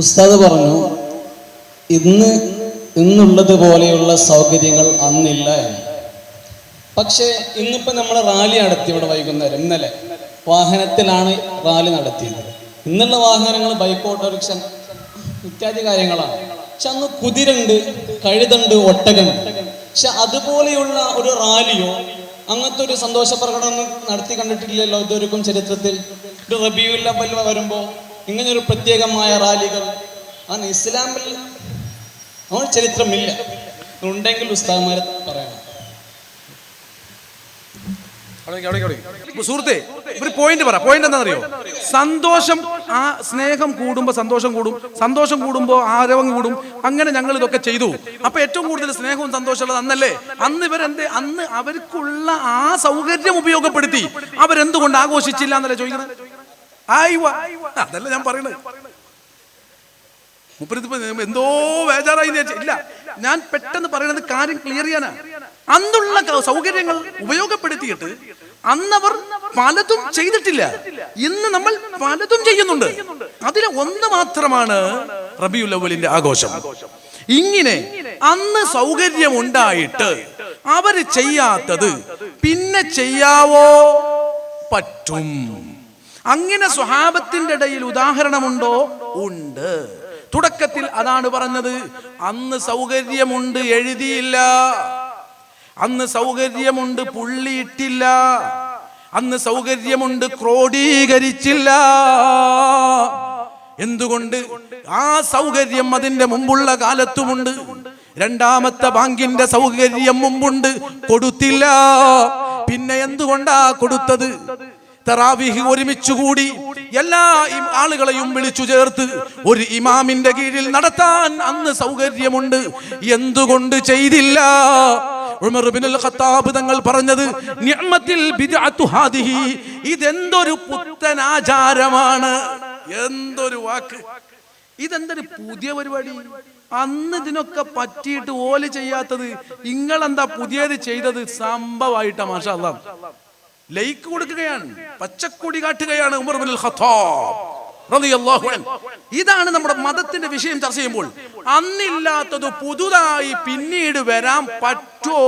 ഉസ്താദ് പറഞ്ഞു ഇന്ന് ഇന്നുള്ളത് പോലെയുള്ള സൗകര്യങ്ങൾ അന്നില്ല എന്ന്. പക്ഷേ നമ്മൾ റാലി നടത്തി ഇവിടെ വൈകുന്നേരം ഇന്നലെ വാഹനത്തിലാണ് റാലി നടത്തിയത്. ഇന്നുള്ള വാഹനങ്ങൾ ബൈക്ക് ഓട്ടോറിക്ഷ ഇത്യാദി കാര്യങ്ങളാണ്. പക്ഷെ അന്ന് കുതിരുണ്ട് കഴുതുണ്ട് ഒട്ടകണ്ട്. പക്ഷെ അതുപോലെയുള്ള ഒരു റാലിയോ അങ്ങനത്തെ ഒരു സന്തോഷ പ്രകടനം നടത്തി കണ്ടിട്ടില്ലല്ലോ ഇതൊരുക്കും ചരിത്രത്തിൽ? ഒരു റബിയുല്ല പല്ല് വരുമ്പോ ഇങ്ങനെ ഒരു പ്രത്യേകമായ റാലികൾ. ആണ് ഇസ്ലാമിൽ നമ്മൾ ചരിത്രമില്ല. ഉണ്ടെങ്കിൽ ഉസ്താദ്മാരെ പറയണം. സുഹൃത്തെ ഒരു പോയിന്റ് പറ. പോയിന്റ് എന്താണെന്നറിയോ? സന്തോഷം ആ സ്നേഹം കൂടുമ്പോ സന്തോഷം കൂടും. സന്തോഷം കൂടുമ്പോ ആരവം കൂടും. അങ്ങനെ ഞങ്ങൾ ഇതൊക്കെ ചെയ്തു. അപ്പൊ ഏറ്റവും കൂടുതൽ സ്നേഹവും സന്തോഷമുള്ളത് അന്നല്ലേ? അന്ന് ഇവരെന്ത് അന്ന് അവർക്കുള്ള ആ സൗകര്യം ഉപയോഗപ്പെടുത്തി. അവരെന്തുകൊണ്ട് ആഘോഷിച്ചില്ല എന്നല്ലേ ചോദിക്കുന്നത്? ആയിവ. അതല്ല ഞാൻ പറയണത്. മുപ്പരിപ്പോ എന്തോ ബേജാറായി ഇല്ല ഞാൻ പെട്ടെന്ന് പറയുന്നത് കാര്യം ക്ലിയർ ചെയ്യാനാ. അന്നുള്ള സൗകര്യങ്ങൾ ഉപയോഗപ്പെടുത്തിയിട്ട് അന്നവർ പലതും ചെയ്തിട്ടില്ല. ഇന്ന് നമ്മൾ പലതും ചെയ്യുന്നുണ്ട്. അതിലെ ഒന്ന് മാത്രമാണ് റബിയുൽ അവലിന്റെ ആഘോഷം. ഇങ്ങനെ അന്ന് സൗകര്യം ഉണ്ടായിട്ട് അവർ ചെയ്യാത്തത് പിന്നെ ചെയ്യാവോ പറ്റും. അങ്ങനെ സ്വഹാബത്തിന്റെ ഇടയിൽ ഉദാഹരണമുണ്ടോ? ഉണ്ട്. തുടക്കത്തിൽ അതാണ് പറഞ്ഞത് അന്ന് സൗകര്യമുണ്ട് എഴുതിയില്ല. അന്ന് സൗകര്യമുണ്ട് പുള്ളിയിട്ടില്ല അന്ന് സൗകര്യമുണ്ട് ക്രോഡീകരിച്ചില്ല. എന്തുകൊണ്ട്? ആ സൗകര്യം അതിന്റെ മുമ്പുള്ള കാലത്തുമുണ്ട്. രണ്ടാമത്തെ ബാങ്കിന്റെ സൗകര്യം മുമ്പുണ്ട്. കൊടുത്തില്ല. പിന്നെ എന്തുകൊണ്ടാ കൊടുത്തത്? തറാവിഹ് ഒരുമിച്ചുകൂടി എല്ലാ ആളുകളെയും വിളിച്ചു ചേർത്ത് ഒരു ഇമാമിന്റെ കീഴിൽ നടത്താൻ അന്ന് സൗകര്യമുണ്ട്. എന്തുകൊണ്ട് ചെയ്തില്ല? ഖത്താബ് തങ്ങൾ പറഞ്ഞത് ഇതെന്തൊരു പുത്തൻ ആചാരമാണ്. എന്തൊരു വാക്ക്. ഇതെന്തൊരു പുതിയ പരിപാടി. അന്ന് ഇതിനൊക്കെ പറ്റിയിട്ട് ഓൽ ചെയ്യാത്തത് നിങ്ങളെന്താ പുതിയത് ചെയ്തത്? സംഭവമായിട്ടാ മാഷാ ലൈക്ക് കൊടുക്കുകയാണ് പച്ചക്കൊടി കാട്ടുകയാണ് ഉമർ ബിൻ ഖത്താബ്. ഇതാണ് നമ്മുടെ മതത്തിന്റെ വിഷയം ചർച്ച ചെയ്യുമ്പോൾ അന്നില്ലാത്തത് പുതുതായി പിന്നീട് വരാൻ പറ്റോ?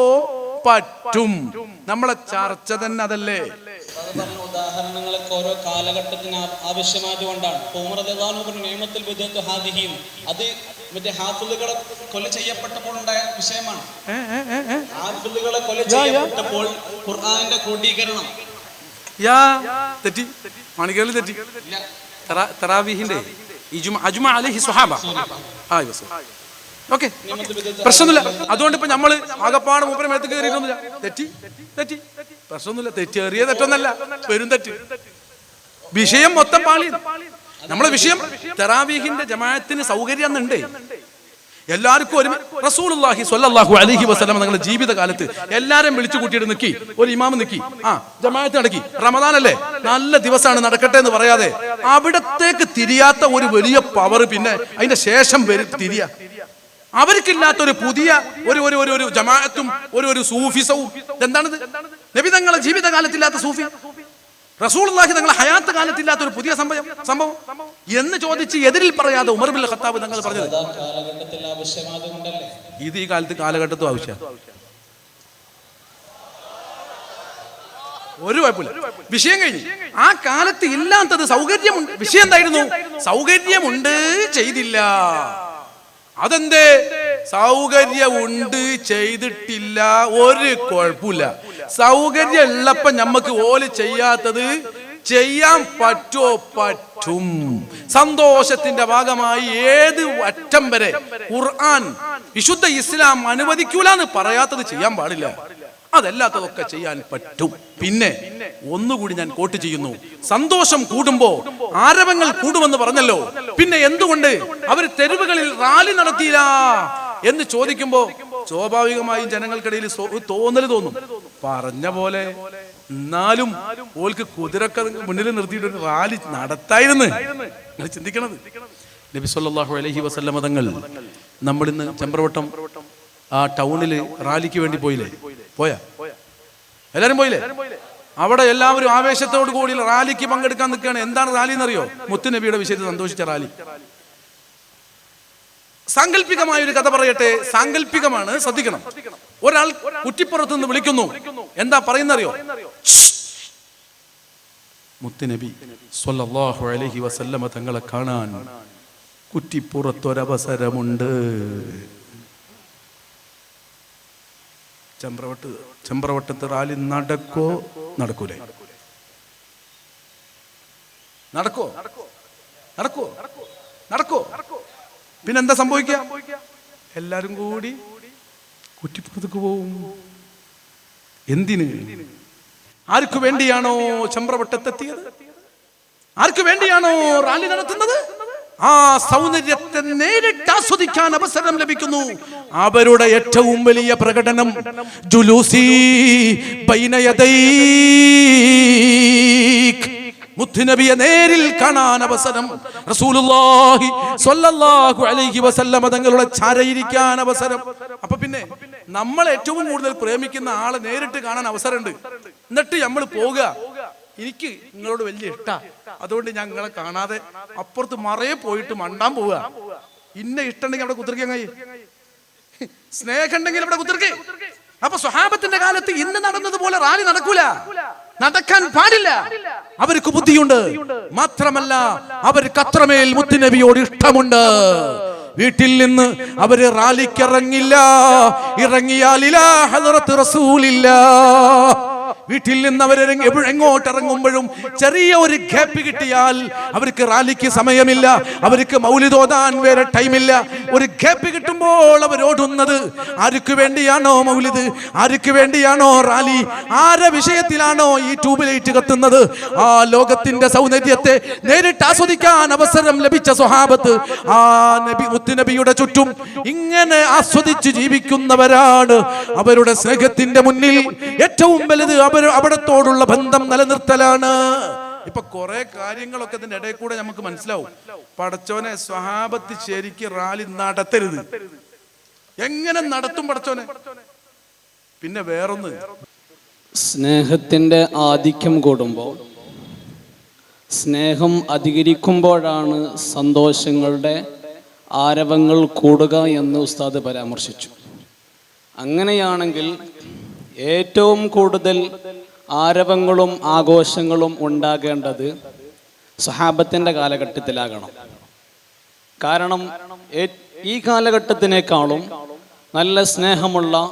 പറ്റും. നമ്മളെ ചർച്ച തന്നെ അതല്ലേ. ഉദാഹരണങ്ങളൊക്കെ ഓരോ കാലഘട്ടത്തിന് ആവശ്യമായതുകൊണ്ടാണ് ഉമർ പറഞ്ഞു നിയമത്തിൽ വിദ്യത്ത് ഹാദിഹിയും അത് മറ്റേ ഹാഫിളുകളെ കൊല ചെയ്യപ്പെട്ടപ്പോൾ ഉണ്ടായ വിഷയമാണ്. ഹാഫിളുകളെ കൊല ചെയ്യപ്പെട്ടപ്പോൾ ഖുർആാന്റെ ക്രോഡീകരണം. യാ തെറ്റി. മണികളിൽ തെറ്റി. തറാവീഹിന്റെ. അജുമ അലൈഹി ആ ഓക്കെ. പ്രശ്നമൊന്നുമില്ല. അതുകൊണ്ട് ഇപ്പൊ നമ്മൾ ആകപ്പാട് മൂപ്പരം എടുത്ത് കയറിയിട്ടൊന്നുമില്ല. തെറ്റി തെറ്റി. പ്രശ്നമൊന്നുമില്ല. തെറ്റി ചെറിയ തെറ്റൊന്നല്ല. പെരും തെറ്റ്. വിഷയം മൊത്തം പാളി. നമ്മളെ വിഷയം തെറാവീഹിന്റെ ജമാഅത്തിന് സൗകര്യം എന്നുണ്ട്. എല്ലാവർക്കും ഒരു റസൂലുള്ളാഹി സ്വല്ലല്ലാഹു അലൈഹി വസല്ലം നിങ്ങളുടെ ജീവിതകാലത്ത് എല്ലാരും വിളിച്ചു കൂട്ടിയിട്ട് നിക്കി. ഒരു ഇമാമ് നിക്കി. ആ ജമാഅത്ത് നടക്കി. റമദാൻ അല്ലേ നല്ല ദിവസമാണ് നടക്കട്ടെ എന്ന് പറയാതെ അവിടത്തേക്ക് തിരിയാത്ത ഒരു വലിയ പവർ പിന്നെ അതിന്റെ ശേഷം വരും തിരിയ. അവർക്കില്ലാത്ത ഒരു പുതിയ ഒരു ഒരു ഒരു ഒരു ജമാഅത്തും ഒരു ഒരു സൂഫിസവും. എന്താണിത് നബി തങ്ങളെ ജീവിതകാലത്തില്ലാത്ത സൂഫി. റസൂലുള്ളാഹി തങ്ങളെ ഹയാത്ത് കാലത്തില്ലാത്ത ഒരു പുതിയ സംഭവം സംഭവം? എന്ന് ചോദിച്ച് എതിരിൽ പറയാതെ ഉമർ ബിൻ ഖത്താബ് തങ്ങൾ പറഞ്ഞത്. ഇത് ഈ കാലത്ത് കാലഘട്ടത്തും ആവശ്യം ഒരു കുഴപ്പമില്ല. വിഷയം കഴിഞ്ഞു. ആ കാലത്ത് ഇല്ലാത്തത് സൗകര്യമുണ്ട്. വിഷയം എന്തായിരുന്നു? സൗകര്യമുണ്ട് ചെയ്തില്ല. അതെന്തേ? സൗകര്യമുണ്ട് ചെയ്തിട്ടില്ല. ഒരു കുഴപ്പമില്ല. സൗകര്യം ഉള്ളപ്പോ ഞമ്മക്ക് ഓൽ ചെയ്യാത്തത് ചെയ്യാൻ പറ്റോ പറ്റും. സന്തോഷത്തിന്റെ ഭാഗമായി ഏത് അറ്റം വരെ ഖുർആൻ വിശുദ്ധ ഇസ്ലാം അനുവദിക്കൂല എന്ന് പറയാത്തത് ചെയ്യാൻ പാടില്ല. അതല്ലാത്തതൊക്കെ ചെയ്യാൻ പറ്റും. പിന്നെ ഒന്നുകൂടി ഞാൻ കോട്ട് ചെയ്യുന്നു. സന്തോഷം കൂടുമ്പോ ആരവങ്ങൾ കൂടുമെന്ന് പറഞ്ഞല്ലോ. പിന്നെ എന്തുകൊണ്ട്? അവർ തെരുവുകളിൽ റാലി നടത്തിയില്ല എന്ന് ചോദിക്കുമ്പോ സ്വാഭാവികമായും ജനങ്ങൾക്കിടയിൽ തോന്നൽ തോന്നും. പറഞ്ഞ പോലെ എന്നാലും ഓൽക്ക് കുതിരക്ക മുന്നിൽ നിർത്തിയിട്ട് ഒരു റാലി നടത്തായിരുന്നു. നിങ്ങൾ ചിന്തിക്കണത്. നബി സല്ലല്ലാഹു അലൈഹി വസല്ലമ തങ്ങൾ നമ്മളിന്ന് ചെമ്പ്രവട്ടം ആ ടൗണിൽ റാലിക്ക് വേണ്ടി പോയില്ലേ? പോയാ? എല്ലാരും പോയില്ലേ? അവിടെ എല്ലാവരും ആവേശത്തോടു കൂടി റാലിക്ക് പങ്കെടുക്കാൻ നിൽക്കുകയാണ്. എന്താണ് റാലി എന്നറിയോ? മുത്തുനബിയുടെ വിഷയത്തിൽ സന്തോഷിച്ച റാലി. സാങ്കല്പികമായ ഒരു കഥ പറയട്ടെ. സാങ്കല്പികമാണ് ശ്രദ്ധിക്കണം. ഒരാൾ കുറ്റിപ്പുറത്ത് നിന്ന് വിളിക്കുന്നു. എന്താ പറയുന്നറിയോ? മുത്തുനബി സ്വല്ലല്ലാഹു അലൈഹി വസല്ലമ തങ്ങളെ കാണാൻ കുറ്റിപ്പുറത്തൊരവസരമുണ്ട്. ചെമ്പ്രവട്ട് ചെമ്പ്രവട്ടത്ത് റാലി നടക്കോ? നടക്കൂലേ. നടക്കോ? നടക്കോ? നടക്കോ? നടക്കോ? പിന്നെന്താ സംഭവിക്കുക? എല്ലാരും കൂടി കുറ്റിപ്പുറത്തേക്ക് പോവും. എന്തിന്? ആർക്കു വേണ്ടിയാണോ ചമ്പ്രവട്ടത്തെത്തിയത് ആർക്കു വേണ്ടിയാണോ റാലി നടത്തുന്നത്? ആ സൗന്ദര്യത്തെ നേരിട്ട് ആസ്വദിക്കാൻ അവസരം ലഭിക്കുന്നു. അവരുടെ ഏറ്റവും വലിയ പ്രകടനം ജുലൂസി ബൈനയദൈക് മുത്തുനബിയെ നേരിൽ കാണാൻ അവസരം. റസൂലുള്ളാഹി സ്വല്ലല്ലാഹു അലൈഹി വസല്ലമ തങ്ങളുടെ ചാരയിരിക്കാൻ അവസരം. അപ്പൊ പിന്നെ നമ്മൾ ഏറ്റവും കൂടുതൽ പ്രേമിക്കുന്ന ആളെ നേരിട്ട് കാണാൻ അവസരമുണ്ട്. എന്നിട്ട് നമ്മൾ പോവുക. എനിക്ക് നിങ്ങളോട് വലിയ ഇഷ്ടാ. അതുകൊണ്ട് ഞാൻ നിങ്ങളെ കാണാതെ അപ്പുറത്ത് മറയെ പോയിട്ട് മണ്ടാൻ പോവുക. ഇന്ന ഇഷ്ടമുണ്ടെങ്കിൽ അവിടെ കുത്തിരിക്കാൻ കഴിയും സ്നേഹം ഉണ്ടെങ്കിൽ അവിടെ കുത്തിർക്കേ. അപ്പൊ സ്വഹാബത്തിന്റെ കാലത്ത് ഇന്ന് നടന്നതുപോലെ റാലി നടക്കൂല? നടക്കാൻ പാടില്ല. അവർക്ക് ബുദ്ധിയുണ്ട്. മാത്രമല്ല അവർക്ക് അത്രമേൽ മുത്തുനബിയോട് ഇഷ്ടമുണ്ട്. വീട്ടിൽ നിന്ന് അവർ റാലിക്കിറങ്ങില്ല. ഇറങ്ങിയാൽ ഇല്ല ഹദറത്ത് റസൂലില്ല. വീട്ടിൽ നിന്ന് അവർ എങ്ങോട്ട് ഇറങ്ങുമ്പോഴും ചെറിയ ഒരു ഗ്യാപ്പ് കിട്ടിയാൽ അവർക്ക് റാലിക്ക് സമയമില്ല അവർക്ക് മൗലിതോതാൻ വേറെ ടൈമില്ല. ഒരു ഗ്യാപ്പ് കിട്ടുമ്പോൾ അവർ ഓടുന്നത് ആർക്ക് വേണ്ടിയാണോ മൗലിത് ആർക്ക് വേണ്ടിയാണോ റാലി? ആരെ വിഷയത്തിലാണോ ഈ ട്യൂബ് ലൈറ്റ് കത്തുന്നത്? ആ ലോകത്തിന്റെ സൗന്ദര്യത്തെ നേരിട്ട് ആസ്വദിക്കാൻ അവസരം ലഭിച്ച സ്വഹാബത്ത് ആ നബി മുത്തുനബിയുടെ ചുറ്റും ഇങ്ങനെ ആസ്വദിച്ച് ജീവിക്കുന്നവരാണ്. അവരുടെ സ്നേഹത്തിന്റെ മുന്നിൽ ഏറ്റവും വലുത് അവർ അവിടത്തോടുള്ള ബന്ധം നിലനിർത്തലാണ്. ഇപ്പൊ കുറെ കാര്യങ്ങളൊക്കെ ഇതിന്റെ ഇടയിൽ കൂടെ നമുക്ക് മനസ്സിലാവും. പടച്ചോനെ സ്വഹാബത്ത് ശരിക്ക് റാലി നടത്തരുത്. എങ്ങനെ നടത്തും പടച്ചോനെ പിന്നെ വേറൊന്ന്. സ്നേഹത്തിന്റെ ആധിക്യം കൂടുമ്പോൾ സ്നേഹം അധികരിക്കുമ്പോഴാണ് സന്തോഷങ്ങളുടെ ആരവങ്ങൾ കൂടുക എന്ന് ഉസ്താദ് പരാമർശിച്ചു. അങ്ങനെയാണെങ്കിൽ ഏറ്റവും കൂടുതൽ ആരവങ്ങളും ആഘോഷങ്ങളും ഉണ്ടാകേണ്ടത് സഹാബത്തിന്റെ കാലഘട്ടത്തിലാകണം. കാരണം ഈ കാലഘട്ടത്തിനേക്കാളും നല്ല സ്നേഹമുള്ള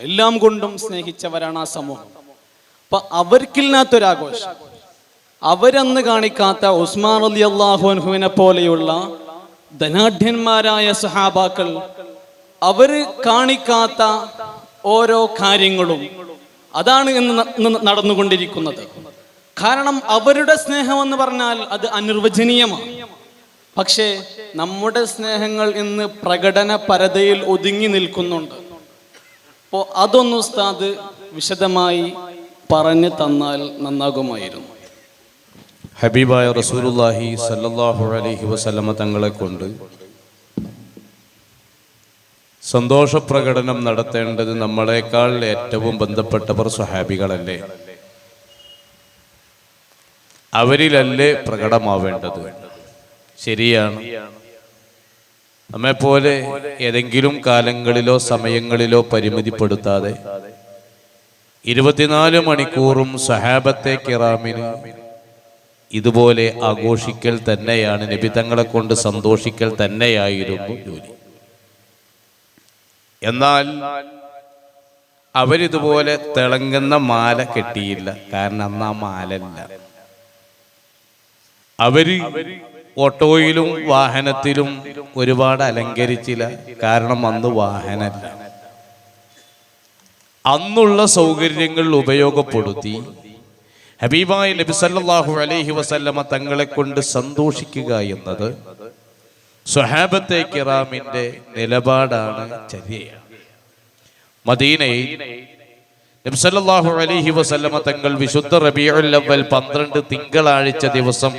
എല്ലാം കൊണ്ടും സ്നേഹിച്ചവരാണ് ആ സമൂഹം. അപ്പൊ അവർക്കില്ലാത്തൊരാഘോഷം. അവരന്ന് കാണിക്കാത്ത ഉസ്മാൻ അലി അള്ളാഹുഹുവിനെ പോലെയുള്ള ധനാഢ്യന്മാരായ സഹാബാക്കൾ അവർ കാണിക്കാത്ത ഓരോ കാര്യങ്ങളും അതാണ് ഇന്ന് നടന്നുകൊണ്ടിരിക്കുന്നത്. കാരണം അവരുടെ സ്നേഹം എന്ന് പറഞ്ഞാൽ അത് അനിർവചനീയമാണ്. പക്ഷേ നമ്മുടെ സ്നേഹങ്ങൾ ഇന്ന് പ്രകടന പരതയിൽ ഒതുങ്ങി നിൽക്കുന്നുണ്ട്. അപ്പോൾ അതൊന്ന് ഉസ്താദ് വിശദമായി പറഞ്ഞു തന്നാൽ നന്നാകുമായിരുന്നു. ഹബീബായ റസൂലുള്ളാഹി സല്ലല്ലാഹു അലൈഹി വസല്ലമ തങ്ങളെ കൊണ്ട് സന്തോഷപ്രകടനം നടത്തേണ്ടത് നമ്മളെക്കാൾ ഏറ്റവും ബന്ധപ്പെട്ടവർ സ്വഹാബികളല്ലേ? അവരിലല്ലേ പ്രകടമാവേണ്ടത്? ശരിയാണ്. നമ്മെപ്പോലെ ഏതെങ്കിലും കാലങ്ങളിലോ സമയങ്ങളിലോ പരിമിതിപ്പെടുത്താതെ ഇരുപത്തിനാല് മണിക്കൂറും സഹാബത്തെ കിറാമിന് ഇതുപോലെ ആഘോഷിക്കൽ തന്നെയാണ്. നബി തങ്ങളെ കൊണ്ട് സന്തോഷിക്കൽ തന്നെയായിരുന്നു ജോലി. എന്നാൽ അവരിതുപോലെ തിളങ്ങുന്ന മാല കെട്ടിയില്ല. കാരണം അന്ന് ആ മാലല്ല. അവർ ഓട്ടോയിലും വാഹനത്തിലും ഒരുപാട് അലങ്കരിച്ചില്ല. കാരണം അന്ന് വാഹനമല്ല അന്നുള്ള സൗകര്യങ്ങൾ ഉപയോഗപ്പെടുത്തി. ഹബീബായ നബിസല്ലാഹു അലൈഹി വസല്ലമ തങ്ങളെ കൊണ്ട് സന്തോഷിക്കുക എന്നത് സ്വഹാബത്തെ കിറാമിന്റെ നിലപാടാണ് ചര്യ മദീനയിൽ നബി സല്ലല്ലാഹു അലൈഹി വസല്ലമ തങ്ങൾ വിശുദ്ധ റബീഉൽ അവ്വൽ പന്ത്രണ്ട് തിങ്കളാഴ്ച ദിവസം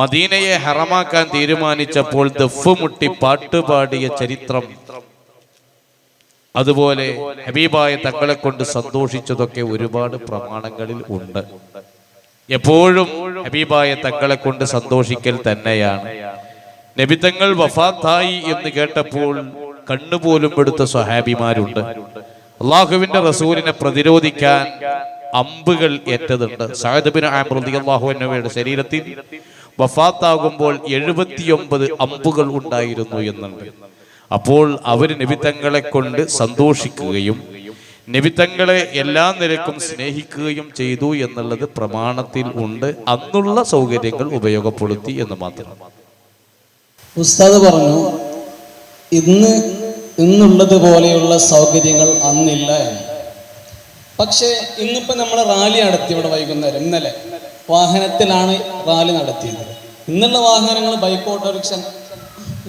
മദീനയെ ഹറമാക്കാൻ തീരുമാനിച്ചപ്പോൾ ദഫ് മുട്ടി പാട്ടുപാടിയ ചരിത്രം. അതുപോലെ ഹബീബായ തങ്ങളെ കൊണ്ട് സന്തോഷിച്ചതൊക്കെ ഒരുപാട് പ്രമാണങ്ങളിൽ ഉണ്ട്. എപ്പോഴും ഹബീബായ തങ്ങളെ കൊണ്ട് സന്തോഷിക്കൽ തന്നെയാണ്. നബിതങ്ങൾ വഫാത്തായി എന്ന് കേട്ടപ്പോൾ കണ്ണുപോലും എടുത്ത സ്വഹാബിമാരുണ്ട്. അള്ളാഹുവിന്റെ റസൂലിനെ പ്രതിരോധിക്കാൻ അമ്പുകൾ ഏറ്റതുണ്ട്. സാഹിബിന് അള്ളാഹുവിന്റെ ശരീരത്തിൽ വഫാത്താകുമ്പോൾ എഴുപത്തിയൊമ്പത് അമ്പുകൾ ഉണ്ടായിരുന്നു എന്നുണ്ട്. അപ്പോൾ അവർ നിബിത്തങ്ങളെ കൊണ്ട് സന്തോഷിക്കുകയും നിബിത്തങ്ങളെ എല്ലാ നിരക്കും സ്നേഹിക്കുകയും ചെയ്തു എന്നുള്ളത് പ്രമാണത്തിൽ ഉണ്ട്. അന്നുള്ള സൗകര്യങ്ങൾ ഉപയോഗപ്പെടുത്തി എന്ന് മാത്രം. ഉസ്താദ് പറഞ്ഞു ഇന്ന് ഇന്നുള്ളത് പോലെയുള്ള സൗകര്യങ്ങൾ അന്നില്ല എന്ന്. പക്ഷേ നമ്മൾ റാലി നടത്തി ഇവിടെ വൈകുന്നേരം. ഇന്നലെ വാഹനത്തിലാണ് റാലി നടത്തിയത്. ഇന്നുള്ള വാഹനങ്ങൾ ബൈക്ക് ഓട്ടോറിക്ഷ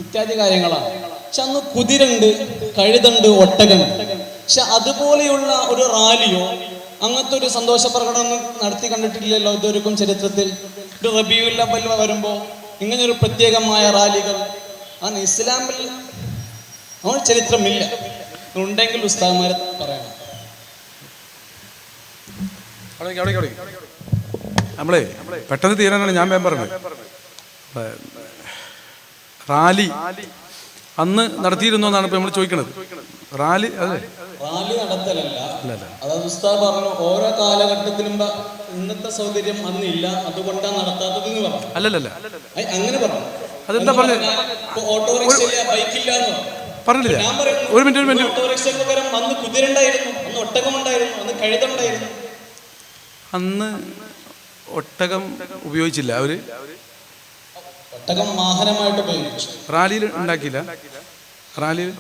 ഇത്യാദി കാര്യങ്ങളാണ്. പക്ഷെ അന്ന് കുതിരണ്ട് കഴുതണ്ട് ഒട്ടകണ്ട്. പക്ഷെ അതുപോലെയുള്ള ഒരു റാലിയോ അങ്ങനത്തെ ഒരു സന്തോഷ പ്രകടനം നടത്തി കണ്ടിട്ടില്ലല്ലോ? ഇതൊരുക്കും ചരിത്രത്തിൽ. റബിയുല്ല വരുമ്പോ ഇങ്ങനെ ഒരു പ്രത്യേകമായ റാലികൾ. അന്ന് ഇസ്ലാമിൽ നമ്മുടെ ചരിത്രമില്ല. ഉണ്ടെങ്കിൽ ഉസ്താദ്മാരെ പറയണം. നമ്മളെ പെട്ടെന്ന് തീരാനാണ് ഞാൻ പറഞ്ഞത്. റാലി അന്ന് നടത്തിയിരുന്നു എന്നാണ് ഇപ്പൊ നമ്മൾ ചോദിക്കുന്നത് റാലി അതെ. റാലി നടത്തലല്ല. അതായത് ഉസ്താദ് പറഞ്ഞു ഓരോ കാലഘട്ടത്തിലും ഇന്നത്തെ സൗകര്യം അന്നില്ല അതുകൊണ്ടാണ് നടത്താത്തത് എന്ന് പറഞ്ഞു അല്ലല്ലല്ല അങ്ങനെ പറഞ്ഞു അതെന്താ പറഞ്ഞത്? ഓട്ടോറിക്ഷ ഇല്ല ബൈക്കില്ല എന്ന് പറഞ്ഞില്ല. ഒരു മിനിറ്റ് ഒരു മിനിറ്റ്. ഓട്ടോറിക്ഷയ്ക്ക് പകരം അന്ന് കുതിരണ്ടായിരുന്നു അന്ന് ഒട്ടകമുണ്ടായിരുന്നു അന്ന് കഴുതുണ്ടായിരുന്നു. അന്ന് ഒട്ടകം ഉപയോഗിച്ചില്ല അവർ? ഒട്ടകം വാഹനമായിട്ട് ഉപയോഗിച്ചു. റാലിയിൽ ഉണ്ടാക്കിയില്ല? റാലിയിൽ?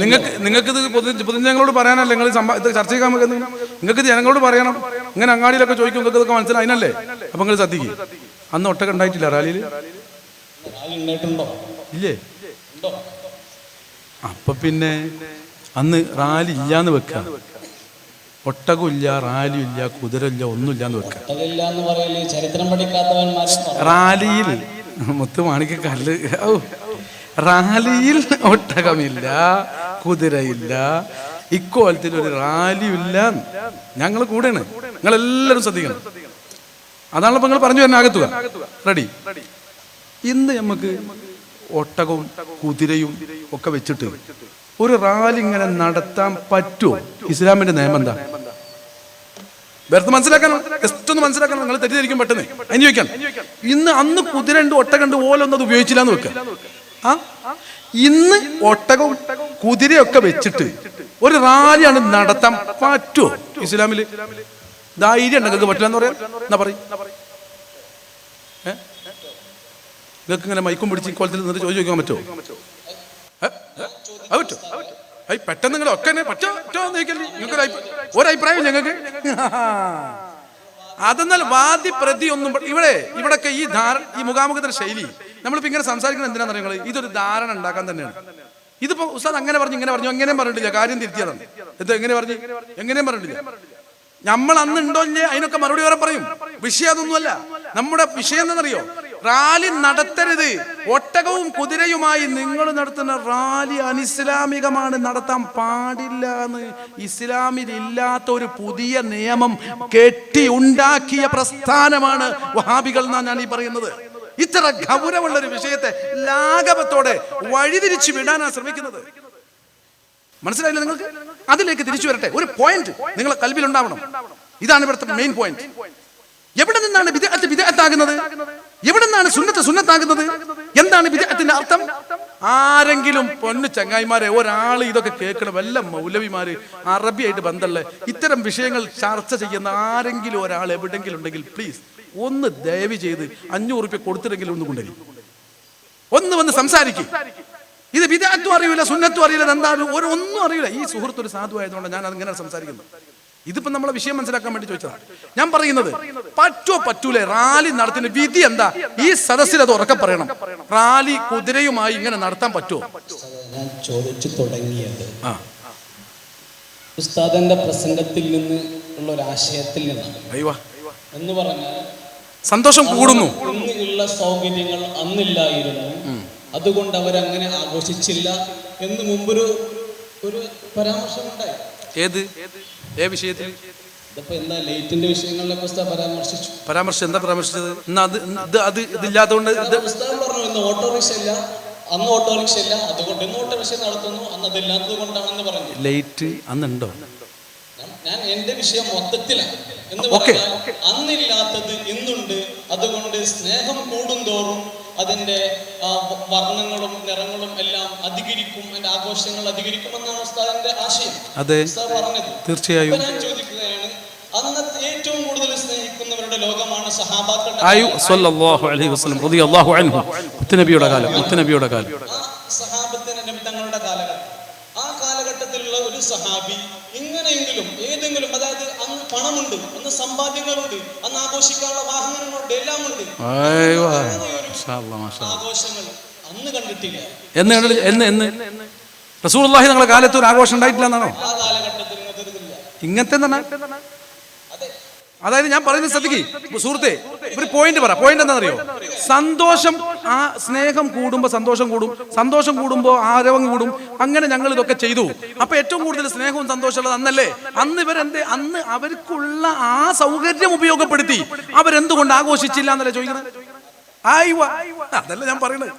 നിങ്ങൾക്ക് നിങ്ങൾക്ക് ഇത് പൊതു പൊതുജനങ്ങളോട് പറയാനല്ല? നിങ്ങൾ സംഭവം ഇത് ചർച്ച ചെയ്യാൻ നിങ്ങൾക്ക് ജനങ്ങളോട് പറയണം. ഇങ്ങനെ അങ്ങാടിയിലൊക്കെ ചോദിക്കും നിങ്ങൾക്ക് ഇതൊക്കെ മനസ്സിലായി. അതിനല്ലേ? അപ്പൊ നിങ്ങൾ ശ്രദ്ധിക്കും. അന്ന് ഒട്ടൊക്കെ ഉണ്ടായിട്ടില്ല റാലിയിൽ? ഇല്ലേ? അപ്പൊ പിന്നെ അന്ന് റാലി ഇല്ലാന്ന് വെക്കുക ഒട്ടകമില്ല റാലിയില്ല ഇല്ല കുതിര ഇല്ല ഒന്നുമില്ലാന്ന് വെക്കുക ഒട്ടകമില്ല എന്ന് വെക്കാം റാലിയിൽ മുത്ത് മാണിക്ക കല്ല് ഔ. റാലിയിൽ ഒട്ടകമില്ല കുതിരയില്ല ഇക്കോലത്തിൽ ഒരു റാലിയില്ല ഞങ്ങൾ കൂടെയാണ്. നിങ്ങൾ എല്ലാവരും ശ്രദ്ധിക്കണം. അതാണ് നിങ്ങൾ പറഞ്ഞു തന്നെ അകത്തുക. റെഡി. ഇന്ന് നമുക്ക് ഒട്ടകവും കുതിരയും ഒക്കെ വെച്ചിട്ട് ഒരു റാലി ഇങ്ങനെ നടത്താൻ പറ്റുമോ? ഇസ്ലാമിന്റെ നിയമം എന്താ? വെറുതെ മനസ്സിലാക്കണം ജസ്റ്റ് ഒന്ന് മനസ്സിലാക്കണം നിങ്ങൾ തെറ്റിദ്ധരിക്കും പെട്ടെന്ന്. അതിന് ചോദിക്കാൻ ഇന്ന് അന്ന് കുതിരണ്ട് ഒട്ടകണ്ട് ഓലൊന്നും അത് ഉപയോഗിച്ചില്ല എന്ന് വെക്കുക ആ? ഇന്ന് ഒട്ടകവും കുതിരയൊക്കെ വെച്ചിട്ട് ഒരു റാലിയാണ് നടത്താൻ പറ്റുമോ ഇസ്ലാമിൽ ധൈര്യം ഉണ്ടെങ്കിൽ പറ്റില്ല എന്ന് പറയാം. എന്നാ പറയും. നിങ്ങൾക്ക് ഇങ്ങനെ മൈക്കും പിടിച്ച് കോലത്തിൽ നിന്ന് ചോദിച്ചു ചോദിക്കാൻ പറ്റുമോ? അത് പറ്റുമോ ഐ പെട്ടെന്ന് നിങ്ങൾ ഒക്കെ പറ്റോ? പറ്റോ നിങ്ങൾക്ക് ഒരു അഭി- ഒരു അഭിപ്രായം ഞങ്ങൾക്ക് അതെന്നാൽ വാദി പ്രതി ഒന്നും ഇവിടെ ഇവിടൊക്കെ ഈ ധാര ഈ മുഖാമുഖത്തിന്റെ ശൈലി നമ്മളിപ്പോ ഇങ്ങനെ സംസാരിക്കുന്നത് എന്തിനാണെന്ന് നിങ്ങൾ ഇതൊരു ധാരണ ഉണ്ടാക്കാൻ തന്നെയാണ്. ഇതിപ്പോ ഉസ്താദ് അങ്ങനെ പറഞ്ഞു ഇങ്ങനെ പറഞ്ഞു എങ്ങനെയും പറഞ്ഞിട്ടില്ല. കാര്യം തിരുത്തിയതാണ്. ഇത് എങ്ങനെ പറഞ്ഞു? എങ്ങനെയും പറഞ്ഞിട്ടില്ല. നമ്മൾ അന്ന് ഉണ്ടോ ഇല്ലേ? അതിനൊക്കെ മറുപടി വരെ പറയും. വിഷയം അതൊന്നുമല്ല. നമ്മുടെ വിഷയം എന്താണെന്നറിയോ? റാലി നടത്തരുത്. ഒട്ടകവും കുതിരയുമായി നിങ്ങൾ നടത്തുന്ന റാലി അനിസ്ലാമികമാണ്. നടത്താൻ പാടില്ല എന്ന് ഇസ്ലാമിൽ ഇല്ലാത്ത ഒരു പുതിയ നിയമം കെട്ടി ഉണ്ടാക്കിയ പ്രസ്ഥാനമാണ് വഹാബികൾ എന്നാണ് ഞാൻ ഈ പറയുന്നത്. ഇത്ര ഗൗരവമുള്ള ഒരു വിഷയത്തെ ലാഘവത്തോടെ വഴിതിരിച്ചു വിടാനാണ് ശ്രമിക്കുന്നത്. മനസ്സിലായില്ല നിങ്ങൾക്ക്? അതിലേക്ക് തിരിച്ചു വരട്ടെ. ഒരു പോയിന്റ് നിങ്ങളെ കൽവിൽ ഉണ്ടാവണം ഇതാണ് ഇവിടുത്തെ മെയിൻ പോയിന്റ് എവിടെ നിന്നാണ് വിദേഹത്ത് വിദേഹത്താകുന്നത്? എവിടെ നിന്നാണ് സുന്നത്ത് സുന്നത്താകുന്നത്? എന്താണ് വിദഗ്ധത്തിന്റെ അർത്ഥം? ആരെങ്കിലും പൊന്നു ചങ്ങായിമാരെ ഒരാൾ ഇതൊക്കെ കേൾക്കണം വല്ല മൗലവിമാര് അറബിയായിട്ട് ബന്ധമുള്ള ഇത്തരം വിഷയങ്ങൾ ചർച്ച ചെയ്യുന്ന ആരെങ്കിലും ഒരാൾ എവിടെങ്കിലും ഉണ്ടെങ്കിൽ പ്ലീസ് ഒന്ന് ദയവ് ചെയ്ത് അഞ്ഞൂറ് റുപ്യ കൊടുത്തിട്ടെങ്കിലും ഒന്ന് കൊണ്ടുവരും. ഒന്ന് വന്ന് സംസാരിക്കും. ഇത് വിദഗ്ധം അറിയില്ല സുന്നത്തും അറിയില്ല എന്താണ് ഒരു ഒന്നും അറിയില്ല ഈ സുഹൃത്ത് ഒരു സാധു ആയതുകൊണ്ട് ഞാൻ അതിങ്ങനെ സംസാരിക്കുന്നത്. ഇതിപ്പോ നമ്മളെ വിഷയം മനസ്സിലാക്കാൻ വേണ്ടി ചോദിച്ചതാണ്. ഞാൻ പറയുന്നത് പറ്റോ പറ്റൂലേ റാലി നടത്തുന്ന വിധി എന്താ? ഈ സദസ്സിൽ അത് ഉറക്കെ പറയണം. റാലി കുതിരയുമായി ഇങ്ങനെ നടത്താൻ പറ്റുമോ ഞാൻ ചോദിച്ചു തുടങ്ങിയത് ആ. ഉസ്താദിന്റെ പ്രസംഗത്തിൽ നിന്ന് ഉള്ള ഒരു ആശയത്തിൽ നിന്നാണ് എന്ന് പറഞ്ഞാൽ സന്തോഷം കൂടുന്നു. ഇന്ന് ഉള്ള സൗകര്യങ്ങൾ അന്നില്ലായിരുന്നു. അതുകൊണ്ട് അവരങ്ങനെ ആഘോഷിച്ചില്ല. എന്ന് മുമ്പൊരു ഒരു പരാമർശം ഉണ്ടായി ഏത് ഏ വിഷയത്തിൽ എന്താ പരാമർശം പരാമർശിച്ചത്? അത് ഇത് അത് ഇതില്ലാത്തതുകൊണ്ട് ഉസ്താദ് പറഞ്ഞു ഓട്ടോറിക്ഷ ഇല്ല. അന്ന് ഓട്ടോറിക്ഷ ഇല്ല. അതുകൊണ്ട് ഇന്ന് ഓട്ടോറിക്ഷ നടത്തുന്നു. അന്ന് അതില്ലാത്തത് കൊണ്ടാണെന്ന് പറഞ്ഞു. ലേറ്റ് അന്നുണ്ടോ? ഞാൻ- എന്റെ വിഷയം മൊത്തത്തിലാണ് ഓക്കേ, അന്നില്ലാത്തത് ഇന്നുണ്ട് അതുകൊണ്ട് സ്നേഹം കൂടുന്തോറും അതിന്റെ വർണങ്ങളും നിറങ്ങളും എല്ലാം അധികരിക്കും അതിന്റെ ആഘോഷങ്ങൾ അധികരിക്കും എന്നാണ് ഉസ്താദിന്റെ ആശയം. അതെ. പറഞ്ഞത്. തീർച്ചയായും. ഞാൻ ചോദിക്കുകയാണ് അന്നത്തെ ഏറ്റവും കൂടുതൽ സ്നേഹിക്കുന്നവരുടെ ലോകമാണ് സഹാബാക്കളുടെ കാലം കാലം ആ സഹാബത്തിന് നബി തങ്ങളുടെ കാലഘട്ടം ആ കാലഘട്ടത്തിലുള്ള ഒരു സഹാബി ഇങ്ങനെയെങ്കിലും ഏതെങ്കിലും അതായത് അന്ന് പണമുണ്ട് അന്ന് സമ്പാദ്യങ്ങളുണ്ട്. അന്ന് ആഘോഷിക്കാനുള്ള വാഹനങ്ങളുണ്ട് എല്ലാം ഉണ്ട് ആഘോഷങ്ങൾ അന്ന് കണ്ടിട്ടില്ല. എന്ന് എന്ന് കാലത്ത് ഒരു ആഘോഷം ഉണ്ടായിട്ടില്ല എന്നാണോ? ഇങ്ങനത്തെ തന്നെ അതായത് ഞാൻ പറയുന്നത് ശ്രദ്ധിക്ക്. സുഹൃത്തെ ഒരു പോയിന്റ് പറ. പോയിന്റ് എന്താണെന്നറിയോ? സന്തോഷം ആ സ്നേഹം കൂടുമ്പോ സന്തോഷം കൂടും. സന്തോഷം കൂടുമ്പോ ആരവം കൂടും. അങ്ങനെ ഞങ്ങൾ ഇതൊക്കെ ചെയ്തു. അപ്പൊ ഏറ്റവും കൂടുതൽ സ്നേഹവും സന്തോഷമുള്ളത് അന്നല്ലേ? അന്ന് ഇവരെന്ത്? അന്ന് അവർക്കുള്ള ആ സൗകര്യം ഉപയോഗപ്പെടുത്തി. അവരെന്തുകൊണ്ട് ആഘോഷിച്ചില്ല എന്നല്ലേ ചോദിക്കുന്നത്? അതല്ല ഞാൻ പറയുന്നത്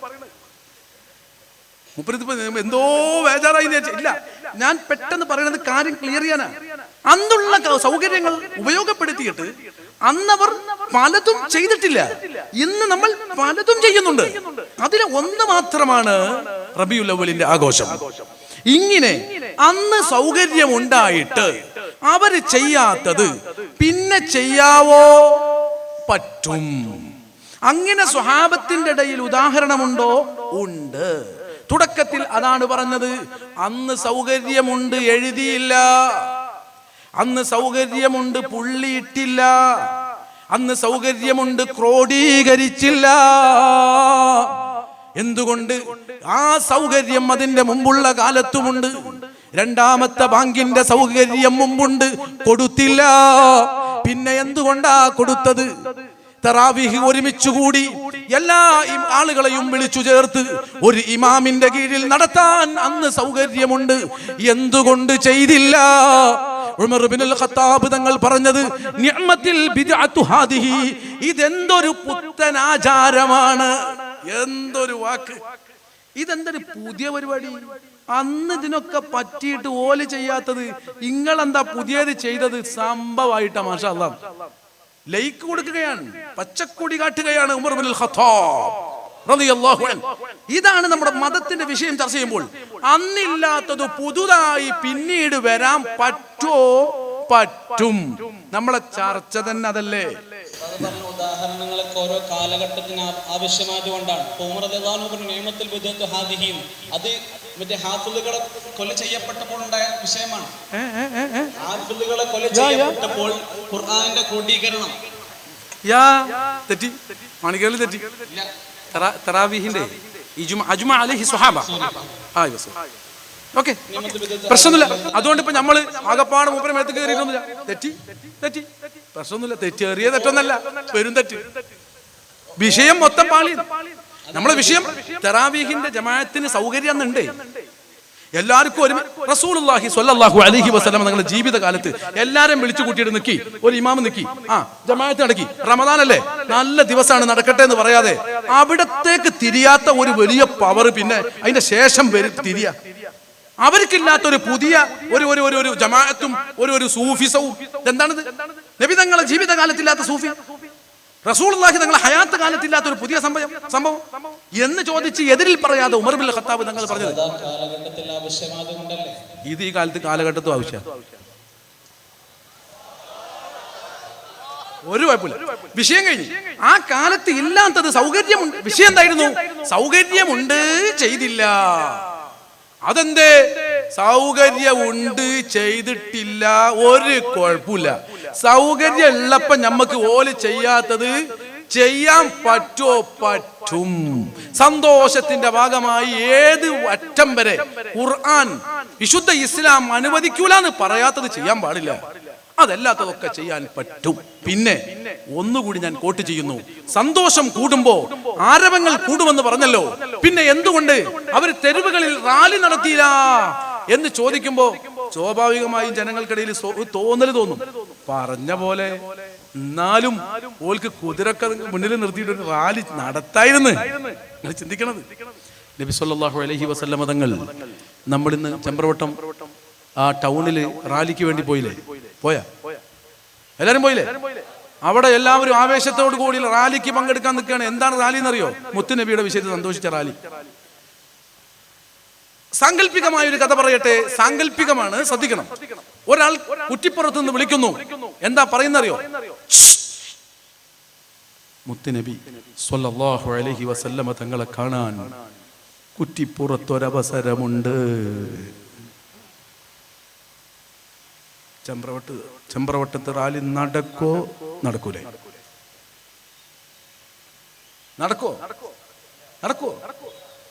മുപ്പരത്തിപ്പോ എന്തോ ബേജാറായി ഇല്ല ഞാൻ പെട്ടെന്ന് പറയുന്നത് കാര്യം ക്ലിയർ ചെയ്യാനാ. അന്നുള്ള സൗകര്യങ്ങൾ ഉപയോഗപ്പെടുത്തിയിട്ട് അന്നവർ പലതും ചെയ്തിട്ടില്ല. ഇന്ന് നമ്മൾ പലതും ചെയ്യുന്നുണ്ട്. അതിലെ ഒന്ന് മാത്രമാണ് റബിയുൽ അവലിന്റെ ആഘോഷം. ഇങ്ങനെ അന്ന് സൗകര്യമുണ്ടായിട്ട് അവർ ചെയ്യാത്തത് പിന്നെ ചെയ്യാവോ? പറ്റും. അങ്ങനെ സ്വഹാബത്തിന്റെ ഇടയിൽ ഉദാഹരണമുണ്ടോ? ഉണ്ട്. തുടക്കത്തിൽ അതാണ് പറഞ്ഞത്. അന്ന് സൗകര്യമുണ്ട് എഴുതിയില്ല. അന്ന് സൗകര്യമുണ്ട് പുള്ളിയിട്ടില്ല. അന്ന് സൗകര്യമുണ്ട് ക്രോഡീകരിച്ചില്ല. എന്തുകൊണ്ട്? ആ സൗകര്യം അതിന്റെ മുമ്പുള്ള കാലത്തുമുണ്ട്. രണ്ടാമത്തെ ബാങ്കിന്റെ സൗകര്യം മുമ്പുണ്ട്. കൊടുത്തില്ല. പിന്നെ എന്തുകൊണ്ടാ കൊടുത്തത്? തറാവിഹ് ഒരുമിച്ച് കൂടി എല്ലാ ആളുകളെയും വിളിച്ചു ചേർത്ത് ഒരു ഇമാമിന്റെ കീഴിൽ നടത്താൻ അന്ന് സൗകര്യമുണ്ട്. എന്തുകൊണ്ട് ചെയ്തില്ല? ഉമർ ബിനുൽ ഖത്താബ് തങ്ങൾ പറഞ്ഞത് നിഅമത്തിൽ ബിദ്അത്തു ഹാദിഹി. ഇതെന്തൊരു പുത്തൻ ആചാരമാണ്. എന്തൊരു വാക്ക്. ഇതെന്തൊരു പുതിയ പരിപാടി. അന്ന് ഇതിനൊക്കെ പറ്റിയിട്ട് ഓൽ ചെയ്യാത്തത് ഇങ്ങളെന്താ പുതിയത് ചെയ്തത് സംഭവമായിട്ടാ മാഷാ ലൈക്ക് കൊടുക്കുകയാണ് പച്ചക്കൊടി കാട്ടുകയാണ് ഉമർ ബിൻ ഖത്താബ്. ഇതാണ് നമ്മുടെ മതത്തിന്റെ വിഷയം ചർച്ച ചെയ്യുമ്പോൾ. അന്നില്ലാത്തത് പുതുതായി പിന്നീട് വരാൻ പറ്റോ? പറ്റും. നമ്മളെ ചർച്ച തന്നെ അതല്ലേ? ഉദാഹരണങ്ങളൊക്കെ ഓരോ കാലഘട്ടത്തിന് ആവശ്യമായതുകൊണ്ടാണ്. നിയമത്തിൽ അത് മറ്റേ ഹാഫിളുകളെ കൊല ചെയ്യപ്പെട്ടപ്പോൾ ഉണ്ടായ വിഷയമാണ്. ഹാഫിളുകളെ കൊല ചെയ്യപ്പെട്ടപ്പോൾ ഖുർആനിന്റെ ക്രോഡീകരണം. തെറ്റി. തെറ്റി. തറാവീഹിന്റെ അജുമ അലഹി സ്വഹാബ. ആ ഓക്കെ. പ്രശ്നമൊന്നുമില്ല. അതുകൊണ്ട് ഇപ്പൊ നമ്മൾ ആകപ്പാട് മൂപ്പരം എടുത്ത് കയറിയിട്ടൊന്നുമില്ല. തെറ്റി? തെറ്റി. പ്രശ്നമൊന്നുമില്ല. തെറ്റി ചെറിയ തെറ്റൊന്നല്ല. പെരും തെറ്റ്. വിഷയം മൊത്തം പാളി നമ്മളെ വിഷയം തെറാവീഹിന്റെ ജമാഅത്തിന് സൗകര്യം എന്നുണ്ട് എല്ലാവർക്കും ഒരു റസൂലുള്ളാഹി സ്വല്ലല്ലാഹു അലൈഹി വസല്ലം നിങ്ങളുടെ ജീവിതകാലത്ത് എല്ലാരും വിളിച്ചു കൂട്ടിയിട്ട് നിക്കി. ഒരു ഇമാമ് നിക്കി. ആ ജമാഅത്ത് നടക്കി. റമദാൻ അല്ലേ നല്ല ദിവസമാണ് നടക്കട്ടെ എന്ന് പറയാതെ അവിടത്തേക്ക് തിരിയാത്ത ഒരു വലിയ പവർ പിന്നെ അതിന്റെ ശേഷം വരും തിരിയ. അവർക്കില്ലാത്ത ഒരു പുതിയ ഒരു ഒരു ഒരു ഒരു ജമാഅത്തും ഒരു ഒരു സൂഫിസവും. എന്താണിത് നബി തങ്ങളെ ജീവിതകാലത്തില്ലാത്ത സൂഫി. റസൂലുള്ളാഹി തങ്ങളെ ഹയാത്ത് കാലത്തില്ലാത്ത ഒരു പുതിയ സംഭവം സംഭവം? എന്ന് ചോദിച്ച് എതിരിൽ പറയാതെ ഉമർ ബിൻ ഖത്താബ് തങ്ങൾ പറഞ്ഞത്. ഇത് ഈ കാലത്ത് കാലഘട്ടത്തും ആവശ്യം ഒരു കുഴപ്പമില്ല. വിഷയം കഴിഞ്ഞു. ആ കാലത്ത് ഇല്ലാത്തത് സൗകര്യമുണ്ട്. വിഷയം എന്തായിരുന്നു? സൗകര്യമുണ്ട് ചെയ്തില്ല. അതെന്തേ? സൗകര്യമുണ്ട് ചെയ്തിട്ടില്ല ഒരു കുഴപ്പമില്ല. സൗകര്യം ഉള്ളപ്പോ ഞമ്മക്ക് ഓൽ ചെയ്യാത്തത് ചെയ്യാൻ പറ്റോ പറ്റും. സന്തോഷത്തിന്റെ ഭാഗമായി ഏത് അറ്റം വരെ ഖുർആൻ വിശുദ്ധ ഇസ്ലാം അനുവദിക്കൂല എന്ന് പറയാത്തത് ചെയ്യാൻ പാടില്ല. അതല്ലാത്തതൊക്കെ ചെയ്യാൻ പറ്റും. പിന്നെ ഒന്നുകൂടി ഞാൻ കോട്ട് ചെയ്യുന്നു. സന്തോഷം കൂടുമ്പോ ആരവങ്ങൾ കൂടുമെന്ന് പറഞ്ഞല്ലോ. പിന്നെ എന്തുകൊണ്ട്? അവർ തെരുവുകളിൽ റാലി നടത്തിയില്ല. എന്ന് ചോദിക്കുമ്പോ സ്വാഭാവികമായും ജനങ്ങൾക്കിടയിൽ തോന്നൽ തോന്നും. പറഞ്ഞ പോലെ എന്നാലും ഓൽക്ക് കുതിരക്ക മുന്നിൽ നിർത്തിയിട്ട് ഒരു റാലി നടത്തായിരുന്നു. നിങ്ങൾ ചിന്തിക്കണത്. നബി സല്ലല്ലാഹു അലൈഹി വസല്ലമ തങ്ങൾ നമ്മളിന്ന് ചെമ്പ്രവട്ടം ആ ടൗണിൽ റാലിക്ക് വേണ്ടി പോയില്ലേ? പോയാ? എല്ലാരും പോയില്ലേ? അവിടെ എല്ലാവരും ആവേശത്തോടു കൂടി റാലിക്ക് പങ്കെടുക്കാൻ നിൽക്കുകയാണ്. എന്താണ് റാലി എന്നറിയോ? മുത്തുനബിയുടെ വിഷയത്തിൽ സന്തോഷിച്ച റാലി. സാങ്കല്പികമായ ഒരു കഥ പറയട്ടെ. സാങ്കല്പികമാണ് ശ്രദ്ധിക്കണം. ഒരാൾ കുറ്റിപ്പുറത്ത് നിന്ന് വിളിക്കുന്നു. എന്താ പറയുന്നറിയോ? മുത്തുനബി സ്വല്ലല്ലാഹു അലൈഹി വസല്ലമ തങ്ങളെ കാണാൻ കുറ്റിപ്പുറത്തൊരവസരമുണ്ട്. ചെമ്പ്രവട്ട് ചെമ്പ്രവട്ടത്ത് റാലി നടക്കോ? നടക്കൂലേ. നടക്കോ? നടക്കോ? നടക്കോ?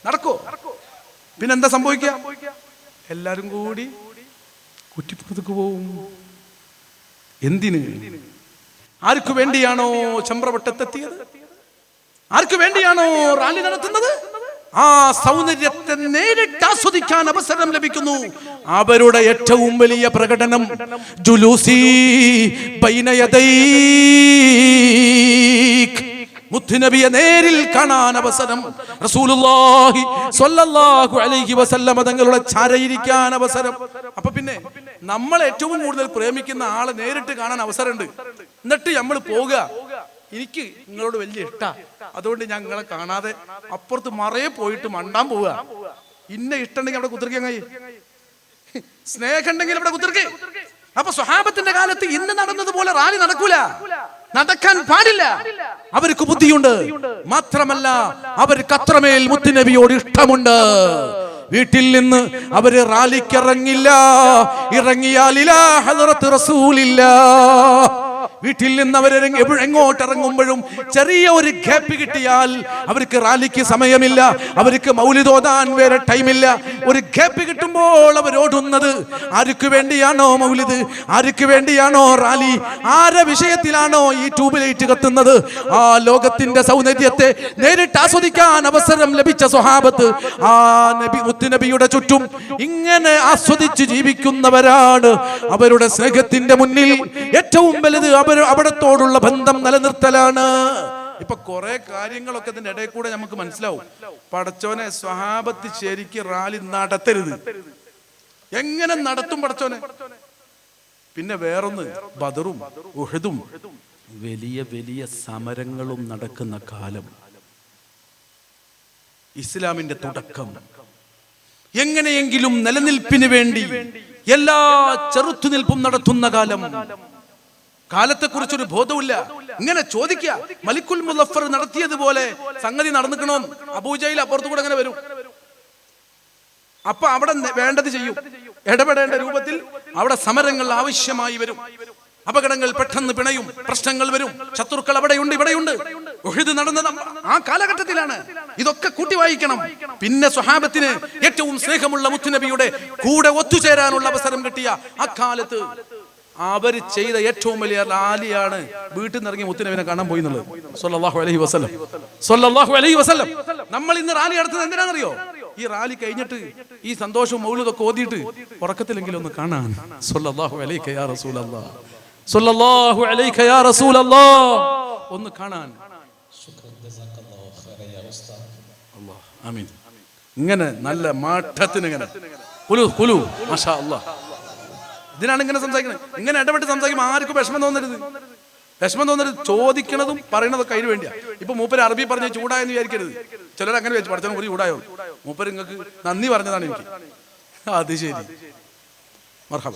നടക്കോ? പിന്നെന്താ സംഭവിക്കുക? എല്ലാരും കൂടി കുറ്റിപ്പുറത്തേക്ക് പോവും. എന്തിന്? ആർക്കു വേണ്ടിയാണോ ചമ്പ്രവട്ടത്തെത്തിയത് ആർക്കു വേണ്ടിയാണോ റാലി നടത്തുന്നത്? ആ സൗന്ദര്യത്തെ നേരിട്ട് ആസ്വദിക്കാൻ അവസരം ലഭിക്കുന്നു. അവരുടെ ഏറ്റവും വലിയ പ്രകടനം ജുലൂസി ബൈനയദൈക് മുത്തുനബിയെ നേരിൽ കാണാൻ അവസരം. റസൂലുള്ളാഹി സ്വല്ലല്ലാഹു അലൈഹി വസല്ലമ തങ്ങളുടെ ചരയിരിക്കാൻ അവസരം. അപ്പൊ പിന്നെ നമ്മൾ ഏറ്റവും കൂടുതൽ പ്രേമിക്കുന്ന ആളെ നേരിട്ട് കാണാൻ അവസരമുണ്ട്. എന്നിട്ട് നമ്മൾ പോവുക. എനിക്ക് നിങ്ങളോട് വലിയ ഇഷ്ടാ. അതുകൊണ്ട് ഞാൻ നിങ്ങളെ കാണാതെ അപ്പുറത്ത് മറയെ പോയിട്ട് മണ്ടാൻ പോവുക. ഇന്ന ഇഷ്ടമുണ്ടെങ്കിൽ അവിടെ കുത്തിരിക്കാൻ കഴിയും സ്നേഹം ഉണ്ടെങ്കിൽ അവിടെ കുത്തിർക്ക്. അപ്പൊ സ്വഹാബത്തിന്റെ കാലത്ത് ഇന്ന് നടന്നതുപോലെ റാലി നടക്കൂല? നടക്കാൻ പാടില്ല. അവർക്ക് ബുദ്ധിയുണ്ട്. മാത്രമല്ല അവർക്ക് അത്രമേൽ മുത്തുനബിയോട് ഇഷ്ടമുണ്ട്. വീട്ടിൽ നിന്ന് അവർ റാലിക്കിറങ്ങില്ല. ഇറങ്ങിയാൽ ഇല്ല ഹദറത്ത് റസൂലില്ല. വീട്ടിൽ നിന്ന് അവർ എങ്ങോട്ട് ഇറങ്ങുമ്പോഴും ചെറിയ ഒരു ഗ്യാപ്പ് കിട്ടിയാൽ അവർക്ക് റാലിക്ക് സമയമില്ല അവർക്ക് മൗലിതോതാൻ വേറെ ടൈമില്ല. ഒരു ഗ്യാപ്പ് കിട്ടുമ്പോൾ അവർ ഓടുന്നത് ആർക്ക് വേണ്ടിയാണോ മൗലിത് ആർക്ക് വേണ്ടിയാണോ റാലി? ആരെ വിഷയത്തിലാണോ ഈ ട്യൂബ് ലൈറ്റ് കത്തുന്നത്? ആ ലോകത്തിന്റെ സൗന്ദര്യത്തെ നേരിട്ട് ആസ്വദിക്കാൻ അവസരം ലഭിച്ച സ്വഹാബത്ത് ആ നബി മുത്തുനബിയുടെ ചുറ്റും ഇങ്ങനെ ആസ്വദിച്ച് ജീവിക്കുന്നവരാണ്. അവരുടെ സ്നേഹത്തിന്റെ മുന്നിൽ ഏറ്റവും വലുത് അവർ അവിടത്തോടുള്ള ബന്ധം നിലനിർത്തലാണ്. ഇപ്പൊ കുറെ കാര്യങ്ങളൊക്കെ ഇതിന്റെ ഇടയിൽ കൂടെ നമുക്ക് മനസ്സിലാവും. പടച്ചോനെ സ്വഹാബത്ത് ശരിക്ക് റാലി നടത്തരുത്. എങ്ങനെ നടത്തും പടച്ചോനെ? പിന്നെ വേറൊന്ന് ബദറും ഉഹദും വലിയ വലിയ സമരങ്ങളും നടക്കുന്ന കാലം. ഇസ്ലാമിന്റെ തുടക്കം. എങ്ങനെയെങ്കിലും നിലനിൽപ്പിന് വേണ്ടി എല്ലാ ചെറുത്തുനിൽപ്പും നടത്തുന്ന കാലം. കാലത്തെക്കുറിച്ചൊരു ബോധമില്ല ഇങ്ങനെ ചോദിക്കുക. മലിക്കുൽ മുസഫർ നടത്തിയതുപോലെ സംഗതി നടന്നിക്കണോ അബൂജയിൽ അപ്പുറത്തു കൂടെ അങ്ങനെ വരും. അപ്പൊ അവിടെ വേണ്ടത് ചെയ്യും. ഇടപെടേണ്ട രൂപത്തിൽ അവിടെ സമരങ്ങൾ ആവശ്യമായി വരും. അപകടങ്ങൾ പെട്ടെന്ന് പിണയും. പ്രശ്നങ്ങൾ വരും. ശത്രുക്കൾ അവിടെയുണ്ട് ഇവിടെയുണ്ട്. ഒഴുത് നടന്നത് ആ കാലഘട്ടത്തിലാണ്. ഇതൊക്കെ കൂട്ടി വായിക്കണം പിന്നെ സ്വഹാബത്തിന് ഏറ്റവും സ്നേഹമുള്ള മുത്തുനബിയുടെ കൂടെ ഒത്തുചേരാനുള്ള അവസരം കിട്ടിയ അക്കാലത്ത് അവർ ചെയ്ത ഏറ്റവും വലിയ റാലിയാണ് വീട്ടിൽ നിന്ന് ഇറങ്ങി മുത്തിനവിനെ കാണാൻ പോയി എന്നുള്ളത്. നമ്മൾ ഇന്ന് റാലി നടത്തുന്നത് എന്തിനാണെന്നറിയോ? ഈ റാലി കഴിഞ്ഞിട്ട് ഈ സന്തോഷവും മൗലതൊക്കെ ഓതിയിട്ട് ഉറക്കത്തിലെങ്കിലും ഒന്ന് കാണാൻ. അലൈക്ക യാ അലൈക്ക യാ ഒന്ന് കാണാൻ. ആമീൻ. ഇങ്ങനെ നല്ല മാറ്റത്തിന് ഇങ്ങനെ അല്ലാഹ് ഇതിനാണ് ഇങ്ങനെ സംസാരിക്കുന്നത് ഇങ്ങനെ ഇടപെട്ട് സംസാരിക്കുമ്പോൾ ആർക്കും വിഷമം തോന്നരുത്. വിഷമം തോന്നരുത്. ചോദിക്കണതും പറയണതൊക്കെ അതിന് വേണ്ടിയാ. ഇപ്പൊ മൂപ്പര് അറബി പറഞ്ഞ ചൂടായെന്ന് വിചാരിക്കരുത്. ചിലർ അങ്ങനെ വെച്ച് പഠിച്ചാൽ ഒരു ചൂടായോ മൂപ്പര് നിങ്ങൾക്ക് നന്ദി പറഞ്ഞതാണ് എനിക്ക്. അത് ശരി. മർഹബ.